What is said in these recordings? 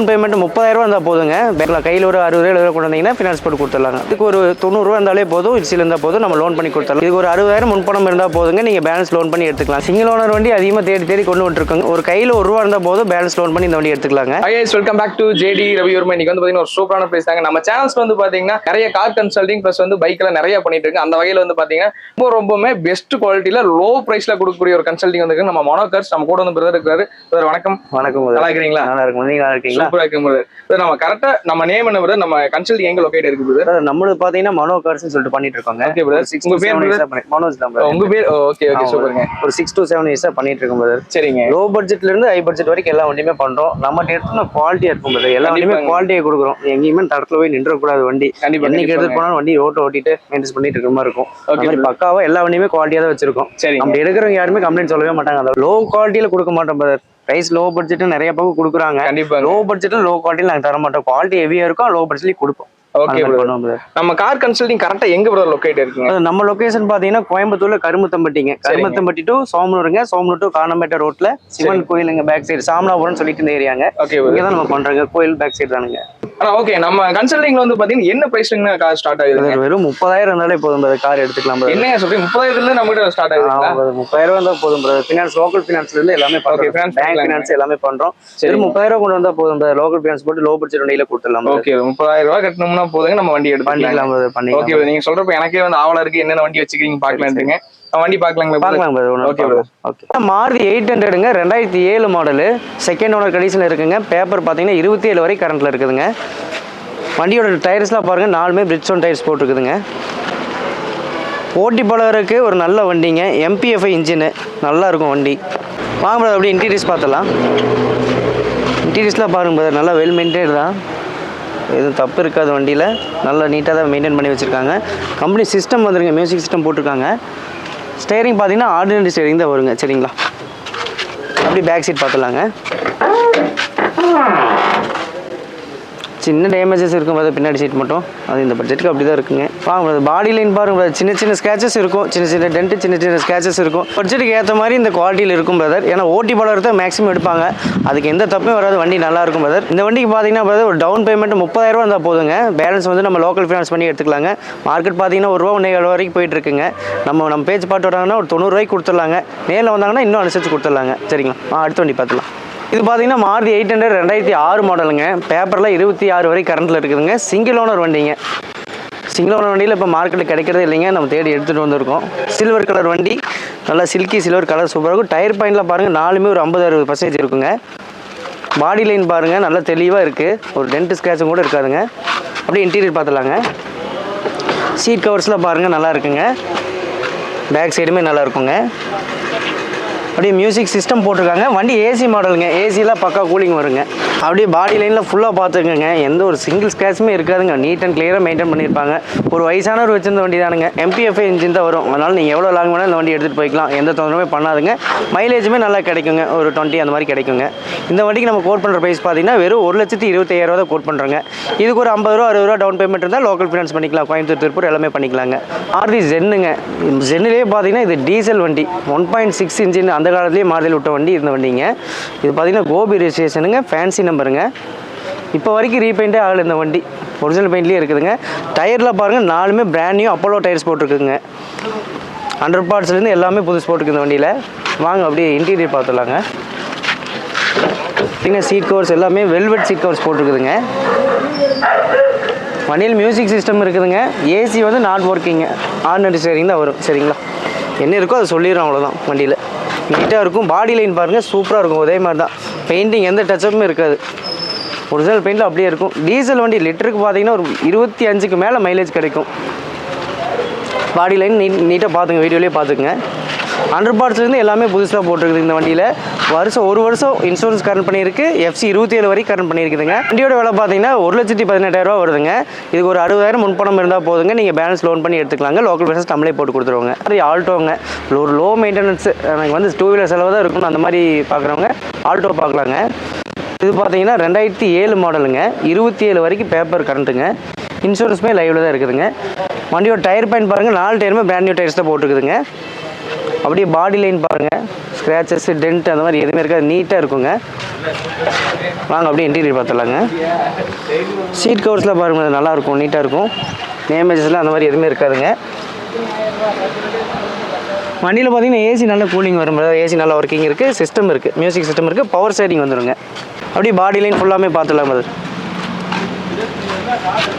Down payment முப்பதாயிரரூவா இருந்தால் போதுங்க. பேங்க்கில் கையில் ஒரு அறுபது ரூபா எழுபது கொண்டு வந்தீங்கன்னா ஃபினான்ஸ் போட்டு கொடுத்துடலாங்க. இதுக்கு ஒரு தொண்ணூறுரூவா இருந்தாலே போதும். இட்ஸில் இருந்தால் போதும். நம்ம லோன் பண்ணி கொடுத்துடலாம். இதுக்கு ஒரு அறுபதாயிரம் முன்பணம் இருந்தால் போதுங்க. நீங்கள் பேலன்ஸ் லோன் பண்ணி எடுத்துக்கலாம். சிங்கிள் ஓனர் வண்டி அதிகமாக தேடி தேடி கொண்டு வந்துருக்கோங்க ஒரு கையில் ஒரு ரூபா இருந்தால் போதும். பேலன்ஸ் லோன் பண்ணி இந்த வண்டி எடுத்துக்கலாங்க. Is welcome back to JD Ravivarma இன்னைக்கு வந்து பாத்தீங்கன்னா ஒரு சூப்பரான பிளேஸ் தாங்க. நம்ம சேனல்ஸ் வந்து பாத்தீங்கன்னா நிறைய கார் கன்சல்டிங் ப்ளஸ் வந்து பைக்ல நிறைய பண்ணிட்டு இருக்கு அந்த வகையில வந்து பாத்தீங்கன்னா ரொம்ப ரொம்பவுமே பெஸ்ட் குவாலிட்டியில லோ பிரைஸ்ல கொடுக்கக்கூடிய ஒரு கன்சல்டிங் வந்து நம்ம மனோகர்ஸ் நம்ம கூட வந்து பிரதர் இருக்காரு. பிரதர் வணக்கம். வணக்கம் நல்லா இருக்கிறீங்களா? நல்லா இருக்கும். நீங்கள் நல்லா இருக்கீங்களா? சூப்பரா இருக்கு பிரதர் பிரதர் நம்ம கரெக்டா நம்ம நேம் என்ன பிரதர் நம்ம கன்சல்டிங் எங்க லொகேட் இருக்கு பிரதர் நம்மளுக்கு பார்த்தீங்கன்னா மனோ கார்ஸ்னு சொல்லிட்டு பண்ணிட்டு இருக்கோங்க. ஓகே பிரதர் உங்க பேர்? மனோஜ் தான். உங்க பேர் ஓகே ஓகே சூப்பருங்க ஒரு சிக்ஸ் to செவன் இயர்ஸாக பண்ணிட்டு இருக்கோம் brother. சரிங்க. லோ பட்ஜெட்ல இருந்து ஹை பட்ஜெட் வரைக்கும் எல்லா வண்டியுமே பண்றோம். நம்ம எடுத்து குவாலிட்டியா இருக்கும் brother. எல்லா வண்டியுமே. குவாலிட்டியை கொடுக்குறோம். எங்கேயுமே தடத்துல போய் நின்ற கூடாது வண்டி. என்னைக்கு எடுத்து. போனாலும் வண்டி ஓட்ட ஓட்டிட்டு மெயின்டைன் பண்ணிட்டு இருக்கிற மாதிரி இருக்கும். ஓகே பக்காவா எல்லா வண்டியுமே குவாலிட்டியா தான் வச்சிருக்கோம். சரிங்க. நம்ம எடுக்கிறவங்க யாருமே கம்ப்ளைண்ட் சொல்லவே மாட்டாங்க. லோ குவாலிட்டியில கொடுக்க மாட்டோம் பிரதர் பிரைஸ் லோ பட்ஜெட் நிறைய பக்கம் கொடுக்குறாங்க. கண்டிப்பாங்க லோ பட்ஜெட்ல லோ குவாலிட்டியில் நாங்கள் தர மாட்டோம். குவாலிட்டி ஹெவியா இருக்கும் லோ பட்ஜெட்லயும் கொடுப்போம். ஓகே. நம்ம கார் கன்சல்டிங் கரெக்டா எங்க பிரதர் லொகேட் இருக்குங்க நம்ம லொகேஷன் பாத்தீங்கன்னா கோயம்புத்தூர்ல கருமத்தம்பட்டிங்க. கருமத்தம்பட்டி டு சோமனூருங்க. சோமனூர் டு காணம்பேட்டை ரோட்ல சிவன் கோயிலுங்க பேக் சைடு சாமலாபுரம் சொல்லிட்டு ஏரியாங்க ஓகே இங்க தான் நம்ம பண்றோங்க. கோயில் பேக் சைடு தானுங்க. ஆனா ஓகே நம்ம கன்சல்டிங்ல வந்து பாத்தீங்கன்னா என்ன பிரைஸ்ல கார் ஸ்டார்ட் ஆகுது வெறும் முப்பதாயிரம் இருந்தாலே போதும் brother. கார் எடுத்துக்கலாம். என்ன சொல்றீங்க? முப்பதாயிரத்துல இருந்து நம்ம கிட்ட ஸ்டார்ட் brother. முப்பதாயிரம் இருந்தா போதும் ஃபினான்ஸ் லோக்கல் ஃபினான்ஸ்ல இருந்து எல்லாமே finance பேங்க். ஃபினான்ஸ் எல்லாமே பண்றோம். சரி முப்பதாயிரம் கொண்டு வந்தா போதும் லோக்கல் ஃபினான்ஸ் போட்டு லோ பட்ஜெட் வண்டியில கொடுத்துடலாம். ஓகே முப்பதாயிரம் ரூபாய் கட்டணும்னா போதுங்க. நம்ம வண்டி எடுத்துக்கலாம். பண்ணிக்கலாம் ஓகே நீங்க சொல்றப்ப எனக்கே வந்து ஆவலா இருக்கு. என்னென்ன வண்டி வச்சுக்கிறீங்க பாக்கலான்ட்டுங்க வண்டி brother? பார்க்கலாம் ஒண்ணு Okay, பார்க்கலாம். Okay. மாருதி எயிட் ஹண்ட்ரடுங்க ரெண்டாயிரத்தி ஏழு மாடலு செகண்ட் ஓனர் கண்டிஷனில் இருக்குங்க. பேப்பர் பார்த்தீங்கன்னா இருபத்தி ஏழு வரை கரண்ட்ல இருக்குதுங்க. வண்டியோட டயர்ஸ்லாம் பாருங்க நாலுமே பிரிட்ஜ் டயர்ஸ் போட்டிருக்குதுங்க. ஓட்டி பழகிறதுக்கு ஒரு நல்ல வண்டிங்க. எம்பிஎஃப்ஐ இன்ஜினு நல்லா இருக்கும் வண்டி. வாங்க brother, அப்படியே இன்டீரியர்ஸ் பார்த்துலாம் இன்டீரியர்ஸ்லாம் பாருங்க brother, நல்லா வெல் மெயின்டைன் தான். எதுவும் தப்பு இருக்காது வண்டியில். நல்லா நீட்டாக தான் மெயின்டைன் பண்ணி வச்சுருக்காங்க. கம்பெனி சிஸ்டம் வந்துருங்க மியூசிக் சிஸ்டம் போட்டிருக்காங்க. ஸ்டேரிங் பார்த்தீங்கன்னா ஆர்டினரி ஸ்டேரிங் தான் வருங்க சரிங்களா? அப்படி பேக் சீட் பார்த்துலாங்க சின்ன டேமேஜஸ் இருக்கும் பார்த்து பின்னாடி சீட் மட்டும். அது இந்த பட்ஜெட்டுக்கு அப்படி தான் இருக்குங்க. வாங்க பாடி லைன் பாருங்க சின்ன சின்ன ஸ்கேச்சஸ் இருக்கும். சின்ன சின்ன டென்ட் சின்ன சின்ன ஸ்கேச்சஸ் இருக்கும். பட்ஜெட்டுக்கு ஏற்ற மாதிரி இந்த குவாலிட்டியில் இருக்கும் பிரதர் ஏன்னா ஓட்டி படம் தான் மேக்ஸிமம் எடுப்பாங்க. அதுக்கு எந்த தப்பும் வராது. வண்டி நல்லா இருக்கும் பிரதர் இந்த வண்டிக்கு பார்த்தீங்கன்னா பிரதர் ஒரு டவுன் பேமெண்ட் முப்பதாயிரம் இருந்தால் போதுங்க. பேலன்ஸ் வந்து நம்ம லோக்கல் ஃபினான்ஸ் பண்ணி எடுத்துக்கலாங்க. மார்க்கெட் பார்த்தீங்கன்னா ஒரு ரூபா ஒன்றே ஏழு வரைக்கும் போயிட்டு இருக்குங்க. நம்ம நம்ம பேச்சு பாட்டு வராங்கன்னா ஒரு தொண்ணூறுரூவாய்க்கு கொடுத்துடலாங்க. நேரில் வந்தாங்கன்னா இன்னும் அனுசரிச்சு கொடுத்துடலாங்க. சரிங்களா? ஆ அடுத்த வண்டி பார்த்துலாம் இது பார்த்தீங்கன்னா மாருதி எயிட் ஹண்ட்ரட் ரெண்டாயிரத்தி ஆறு மாடலுங்க பேப்பரில் இருபத்தி ஆறு வரை கரண்ட்டில் இருக்குதுங்க. சிங்கிள் ஓனர் வண்டிங்க. சிங்கிள் ஓனர் வண்டியில் இப்போ மார்க்கெட்டில் கிடைக்கிறதே இல்லைங்க. நம்ம தேடி எடுத்துகிட்டு வந்திருக்கோம். சில்வர் கலர் வண்டி. நல்லா சில்கி சில்வர் கலர் சூப்பராக இருக்கும். டயர் பாயிண்டில் பாருங்கள் நாலுமே ஒரு ஐம்பது அறுபது பர்சன்டேஜ் இருக்குங்க. பாடி லைன் பாருங்கள் நல்லா தெளிவாக இருக்குது ஒரு டென்ட் ஸ்க்ராச்சும் கூட இருக்காதுங்க. அப்படியே இன்டீரியர் பார்த்துலாங்க சீட் கவர்ஸ்லாம் பாருங்கள் நல்லா இருக்குங்க. பேக் சைடுமே நல்லா இருக்குங்க. அப்படியே மியூசிக் சிஸ்டம் போட்டிருக்காங்க. வண்டி ஏசி மாடலுங்க ஏசிலாம் பக்கா கூலிங் வருங்க. அப்படியே பாடி லைனில் ஃபுல்லாக பார்த்துக்கோங்க. எந்த ஒரு சிங்கிள் ஸ்க்ராச்சுமே இருக்காதுங்க. நீட் அண்ட் கிளியராக மெயின்டைன் பண்ணியிருப்பாங்க. ஒரு வயசானவர் வச்சிருந்த வண்டி தானுங்க எம்பிஎஃப்ஐ இன்ஜின் தான் வரும். அதனால் நீங்கள் எவ்வளோ லாங் வேணாலும் இந்த வண்டி எடுத்துகிட்டு போய்க்கலாம். எந்த தொந்தரவுமே பண்ணாதுங்க. மைலேஜுமே நல்லா கிடைக்குங்க. ஒரு டுவெண்ட்டி அந்த மாதிரி கிடைக்குங்க. இந்த வண்டிக்கு நம்ம கோட் பண்ணுற ப்ரைஸ் பார்த்தீங்கன்னா வெறும் ஒரு லட்சத்தி இருபத்தையாயிரம் ரூபா தான் கோட் பண்ணுறோங்க இதுக்கு ஒரு ஐம்பது ரூபா அறுபது ரூபா டவுன் பேமெண்ட் இருந்தால் லோக்கல் ஃபினான்ஸ் பண்ணிக்கலாம். கோயம்புத்தூர் திருப்பூர் எல்லாமே பண்ணிக்கலாங்க. ஆர்டி ஜென்னுங்க ஜென்னிலே பார்த்தீங்கன்னா இது டீசல் வண்டி. ஒன் பாயிண்ட் சிக்ஸ் இன்ஜின் அந்த காலத்துலேயே மாடல் விட்ட வண்டி இருந்த வண்டிங்க. இது பார்த்தீங்கன்னா கோபி ரெஜிஸ்ட்ரேஷனுங்க ஃபேன்சி நம்பருங்க இப்போ வரைக்கும் ரீபெயிண்டே ஆகலை இந்த வண்டி. ஒரிஜினல் பெயிண்ட்லேயே இருக்குதுங்க. டயரில் பாருங்கள் நாலுமே பிராண்ட் நியூ அப்போலோ டயர்ஸ் போட்டிருக்குங்க. ஹண்ட்ரட் பார்ட்ஸ்லேருந்து எல்லாமே புதுசு போட்டிருக்கு இந்த வண்டியில். வாங்க அப்படியே இன்டீரியர் பார்த்துடலாங்க பார்த்தீங்கன்னா சீட் கவர்ஸ் எல்லாமே வெல்வெட் சீட் கவர்ஸ் போட்டிருக்குதுங்க. வண்டியில் மியூசிக் சிஸ்டம் இருக்குதுங்க. ஏசி வந்து நாட் ஒர்க்கிங்க ஆர்டினரி ஸ்டேரிங் தான் வரும். சரிங்களா? என்ன இருக்கோ அதை சொல்லிடுறோம் அவ்வளோதான் வண்டியில். நீட்டாக இருக்கும். பாடி லைன் பாருங்கள் சூப்பராக இருக்கும். அதே மாதிரி தான் பெயிண்டிங் எந்த டச்சப்புமே இருக்காது. ஒரிஜினல் பெயிண்டில் அப்படியே இருக்கும். டீசல் வண்டி லிட்டருக்கு பார்த்தீங்கன்னா ஒரு இருபத்தி அஞ்சுக்கு மேலே மைலேஜ் கிடைக்கும். பாடி லைன் நீட் நீட்டாக பார்த்துங்க வீடியோலேயே பார்த்துக்குங்க அண்டர் பார்ட்ஸ்லேருந்து எல்லாமே புதுசாக போட்டிருக்குது இந்த வண்டியில். வருஷம் ஒரு வருஷம் இன்சூரன்ஸ் கரண்ட் பண்ணியிருக்கு. எஃப்சி இருபத்தி ஏழு வரைக்கும் கரண்ட் பண்ணியிருக்குதுங்க. வண்டியோட விலை பார்த்தீங்கன்னா ஒரு லட்சத்தி பதினெட்டாயிரரூவா வருதுங்க. இதுக்கு ஒரு அறுபதாயிரம் முன்பணம் இருந்தால் போதுங்க. நீங்கள் பேலன்ஸ் லோன் பண்ணி எடுத்துக்கலாங்க. லோக்கல் பிஸ்னஸ் நம்மளே போட்டு கொடுத்துருவாங்க. அது ஆல்டோங்க. ஒரு லோ மெயின்டெனன்ஸ் எனக்கு வந்து டூ வீலர் செலவு தான் இருக்கணும் அந்த மாதிரி பார்க்குறவங்க ஆல்டோ பார்க்கலாங்க. இது பார்த்தீங்கன்னா ரெண்டாயிரத்தி ஏழு மாடலுங்க இருபத்தி ஏழு வரைக்கும் பேப்பர் கரண்ட்டுங்க இன்சூரன்ஸுமே லைவில் தான் இருக்குதுங்க. வண்டியோட டயர் பாயிண்ட் பாருங்கள் நாலு டயருமே பிராண்ட் நியூ டயர்ஸ் தான் போட்டுருக்குதுங்க. அப்படியே பாடி லைன் பாருங்கள் ஸ்க்ராச்சஸ் டென்ட் அந்த மாதிரி எதுவுமே இருக்காது. நீட்டாக இருக்குங்க. வாங்க அப்படியே இன்டீரியர் பார்த்துடலாங்க. சீட் கவர்ஸ்லாம் பாருங்கள் நல்லாயிருக்கும் நீட்டாக இருக்கும் டேமேஜஸ்லாம் அந்த மாதிரி எதுவுமே இருக்காதுங்க. வண்டியில் பார்த்தீங்கன்னா ஏசி நல்ல கூலிங் வரும் ஏசி நல்ல ஒர்க்கிங் இருக்குது சிஸ்டம் இருக்குது மியூசிக் சிஸ்டம் இருக்குது பவர் ஸ்டேரிங் வந்துடுங்க அப்படியே பாடி லைன் ஃபுல்லாமே பார்த்துடலாம் அது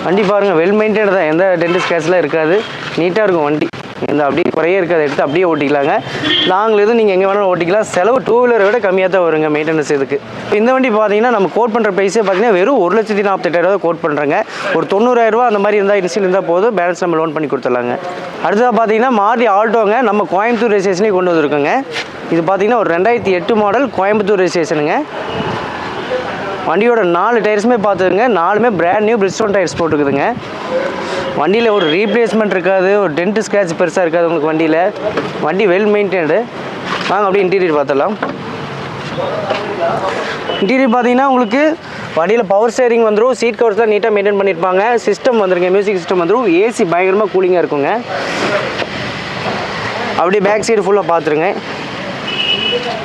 வண்டி பாருங்கள் வெல் மெயின்டைன் தான். எந்த டென்ட் ஸ்கேட்ச்லாம் இருக்காது. நீட்டாக இருக்கும் வண்டி. இந்த அப்படியே குறைய இருக்கிறத எடுத்து அப்படியே ஓட்டிக்கலாங்க. லாங்கில் நீங்கள் எங்கே வேணாலும் ஓட்டிக்கலாம். செலவு டூ வீலரை விட கம்மியாக தான் வருங்க மெயின்டெனன்ஸ் இதுக்கு. இந்த வண்டி பார்த்தீங்கன்னா நம்ம கோட் பண்ணுற ப்ரைஸே பார்த்தீங்கன்னா வெறும் ஒரு லட்சத்தி நாற்பத்தெட்டாயிரம் கோட் பண்ணுறாங்க ஒரு தொண்ணூறாயிரரூவா அந்த மாதிரி இருந்தால் இன்சியல் இருந்தால் போதும் பேலன்ஸ் நம்ம லோன் பண்ணி கொடுத்துடலாங்க. அடுத்ததாக பார்த்தீங்கன்னா மாடி ஆல்டோங்க. நம்ம கோயம்புத்தூர் ரெஜிஸ்ட்ரேஷனே கொண்டு வந்திருக்கோங்க. இது பார்த்தீங்கன்னா ஒரு ரெண்டாயிரத்தி எட்டு மாடல் கோயம்புத்தூர் ரெஜிஸ்ட்ரேஷனுங்க வண்டியோட நாலு டயர்ஸுமே பார்த்துக்குங்க நாலுமே பிராண்ட் நியூ பிரிஸ்டோன் டயர்ஸ் போட்டுக்குதுங்க. வண்டியில் ஒரு ரீப்ளேஸ்மெண்ட் இருக்காது ஒரு டென்ட் ஸ்க்ராட்ச் பெருசாக இருக்காது உங்களுக்கு வண்டியில். வண்டி வெல் மெயின்டைன்டு வாங்க அப்படியே இன்டீரியர் பார்த்துடலாம். இன்டீரியர் பார்த்தீங்கன்னா உங்களுக்கு வண்டியில் பவர் ஸ்டேரிங் வந்துடும் சீட் கவர்ஸ்லாம் நீட்டாக மெயின்டைன் பண்ணியிருப்பாங்க. சிஸ்டம் வந்துருங்க மியூசிக் சிஸ்டம் வந்துடும் ஏசி பயங்கரமாக கூலிங்காக இருக்குங்க. அப்படியே பேக் சைடு ஃபுல்லாக பார்த்துருங்க.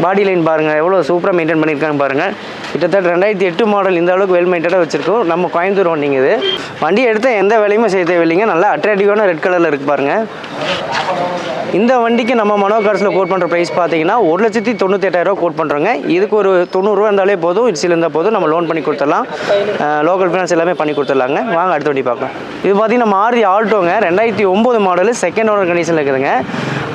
பாடி லைன் பாருங்கள் எவ்வளோ சூப்பராக மெயின்டைன் பண்ணியிருக்காங்க பாருங்கள் கிட்டத்தட்ட ரெண்டாயிரத்தி எட்டு மாடல் இந்த அளவுக்கு வெல் மெயின்டைனாக வச்சுருக்கோம். நம்ம கோயம்புத்தூர் வண்டிங்க இது. வண்டி எடுத்தால் எந்த வேலையுமே செய்ய தேவையில்லைங்க. நல்லா அட்ராக்டிவான ரெட் கலரில் இருக்குது பாருங்கள் இந்த வண்டிக்கு நம்ம மனோ கார்ஸில் கோட் பண்ணுற ப்ரைஸ் பார்த்தீங்கன்னா ஒரு லட்சத்தி தொண்ணூற்றி கோட் பண்ணுறோங்க இதுக்கு ஒரு தொண்ணூறுரூவா இருந்தாலே போதும் இட்ஸில் இருந்தால் போதும். நம்ம லோன் பண்ணி கொடுத்துடலாம். லோக்கல் ஃபினான்ஸ் எல்லாமே பண்ணி கொடுத்துடலாங்க. வாங்க அடுத்த வண்டி பார்க்கலாம். இது பார்த்தீங்கன்னா மாருதி ஆல்ட்டோங்க ரெண்டாயிரத்தி ஒம்பது மாடலு செகண்ட் ஓனர் கண்டிஷனில் இருக்குதுங்க.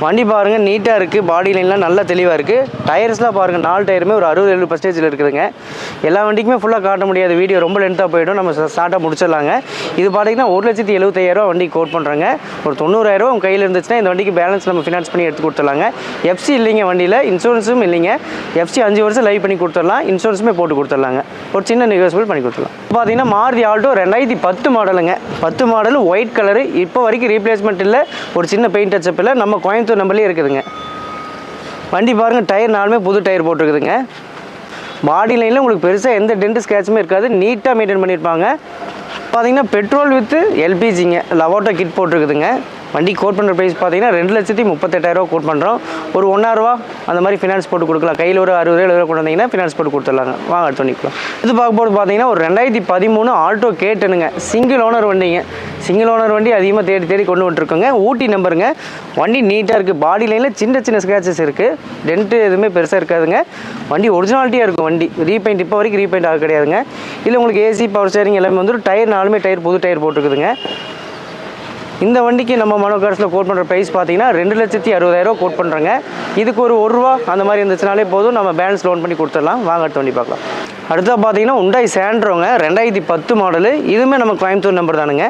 வண்டி பாருங்கள் நீட்டாக இருக்குது பாடி லைன்லாம் நல்லா தெளிவாக இருக்குது டயர்ஸ்லாம் பாருங்கள் நாலு டயருமே ஒரு அறுபது எழுபது பர்சன்டேஜில் இருக்குதுங்க. எல்லா வண்டிக்குமே ஃபுல்லாக காட்ட முடியாது வீடியோ ரொம்ப லென்த்தாக போயிடும். நம்ம ஸ்டார்ட்டாக முடிச்சிடலாங்க. இது பார்த்தீங்கன்னா ஒரு லட்சத்தி எழுபத்தையாயிரரூவா வண்டி கோட் பண்ணுறாங்க ஒரு தொண்ணூறாயிரரூவா உங்கள் கையில் இருந்துச்சுன்னா இந்த வண்டிக்கு பேலன்ஸ் நம்ம ஃபினான்ஸ் பண்ணி எடுத்து கொடுத்துடலாங்க. எஃப்சி இல்லைங்க வண்டியில் இன்சூரன்ஸும் இல்லைங்க. எஃப்சி அஞ்சு வருஷம் லைவ் பண்ணி கொடுத்துடலாம். இன்சூரன்ஸுமே போட்டு கொடுத்துடலாங்க. ஒரு சின்ன நிகழ்ச்சிகள் பண்ணி கொடுத்துடலாம். பார்த்தீங்கன்னா மாருதி ஆல்டோ ரெண்டாயிரத்தி பத்து மாடலுங்க பத்து மாடல் ஒயிட் கலரு இப்போ வரைக்கும் ரீப்ளேஸ்மெண்ட் இல்லை. ஒரு சின்ன பெயிண்ட் டச்சப் இல்லை நம்ம கோயம்புத்தூர் நம்பர்லேயே இருக்குதுங்க. வண்டி பாருங்கள் டயர் நாலுமே புது டயர் போட்டிருக்குதுங்க. பாடி லைனில் உங்களுக்கு பெருசாக எந்த டென்ட் ஸ்கேட்சுமே இருக்காது. நீட்டாக மெயின்டைன் பண்ணியிருப்பாங்க பார்த்தீங்கன்னா பெட்ரோல் வித்து எல்பிஜிங்க லவோட்டோ கிட் போட்டிருக்குதுங்க. வண்டி கோட் பண்ணுற ப்ரைஸ் பார்த்தீங்கன்னா ரெண்டு லட்சத்தி முப்பத்தெட்டாயிரரூவா கோட் பண்ணுறோம் ஒரு ஒன்றாயிரரூவா அந்த மாதிரி ஃபினான்ஸ் போட்டு கொடுக்கலாம். கையில் ஒரு அறுபது ரூபா எழுபது ரூபா கொண்டு வந்தீங்கன்னா ஃபினான்ஸ் போட்டு கொடுத்துடலாங்க. வாங்க அடுத்து இது இது பார்க்கும்போது பார்த்தீங்கன்னா ஒரு ரெண்டாயிரத்தி பதிமூணு ஆல்டோ கேட்டுனுங்க சிங்கிள் ஓனர் வண்டிங்க. சிங்கிள் ஓனர் வண்டி அதிகமாக தேடி தேடி கொண்டு வந்துருக்கோங்க ஊட்டி நம்பருங்க வண்டி நீட்டாக இருக்குது பாடி லைனில் சின்ன சின்ன ஸ்க்ராச்சஸ் இருக்குது டென்ட்டு எதுவுமே பெருசாக இருக்காதுங்க. வண்டி ஒரிஜினாலிட்டியாக இருக்கும் வண்டி. ரீபெயிண்ட் இப்போ வரைக்கும் ரீபெயிண்ட் ஆக கிடையாதுங்க. இல்லை உங்களுக்கு ஏசி பவர் ஸ்டேரிங் எல்லாமே வந்து டயர் நாலுமே டயர் புது டயர் போட்டுருக்குதுங்க. இந்த வண்டிக்கு நம்ம மனோ கார்ஸில் கோட் பண்ணுற ப்ரைஸ் பார்த்தீங்கன்னா ரெண்டு லட்சத்தி அறுபதாயிரம் கோட் பண்ணுறோங்க இதுக்கு ஒரு ஒரு ரூபா அந்த மாதிரி இருந்துச்சுனாலே போதும். நம்ம பேலன்ஸ் லோன் பண்ணி கொடுத்துடலாம். வாங்க அடுத்த வண்டி பார்க்கலாம். அடுத்தா பார்த்தீங்கன்னா உண்டாய் சேண்ட்ரோங்க ரெண்டாயிரத்தி பத்து மாடலு இதுவுமே நம்ம கோயம்புத்தூர் நம்பர் தானுங்க.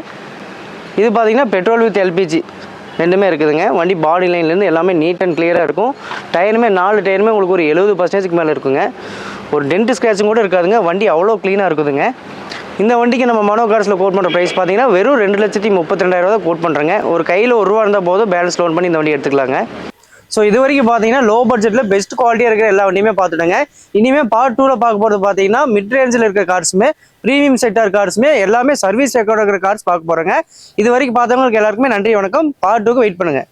இது பார்த்தீங்கன்னா பெட்ரோல் வித் எல்பிஜி ரெண்டுமே இருக்குதுங்க. வண்டி பாடி லைன்லேருந்து எல்லாமே நீட் அண்ட் கிளியராக இருக்கும். டயருமே நாலு டயருமே உங்களுக்கு ஒரு எழுபது பர்சன்டேஜ்க்கு மேலே இருக்குங்க. ஒரு டென்ட் ஸ்க்ராச்சும் கூட இருக்காதுங்க. வண்டி அவ்வளோ க்ளீனாக இருக்குதுங்க. இந்த வண்டிக்கு நம்ம மனோ கார்ஸில் கோட் பண்ணுற ப்ரைஸ் பார்த்தீங்கன்னா வெறும் ரெண்டு லட்சத்தி முப்பத்தி ரெண்டாயிரம் தான் கோட் பண்ணுறேங்க ஒரு கையில் ஒரு ரூபா இருந்தால் போதும். பேலன்ஸ் லோன் பண்ணி இந்த வண்டி எடுத்துக்கலாங்க. ஸோ இது வரைக்கும் பார்த்தீங்கன்னா லோ பட்ஜெட்டில் பெஸ்ட் குவாலிட்டியாக இருக்கிற எல்லா வண்டியுமே பார்த்துட்டேங்க இனிமேல் பார்ட் டூவில் பார்க்க போகிறது பார்த்தீங்கன்னா மிட் ரேஞ்சில் இருக்கிற கார்ஸுமே ப்ரீமியம் செக்டார் கார்ஸுமே எல்லாமே சர்வீஸ் ரெக்கார்ட் இருக்கிற கார்ஸ் பார்க்க போகிறோங்க இது வரைக்கும் பார்த்தவங்களுக்கு எல்லாருக்குமே நன்றி வணக்கம். பார்ட் டூக்கு வெயிட் பண்ணுங்கள்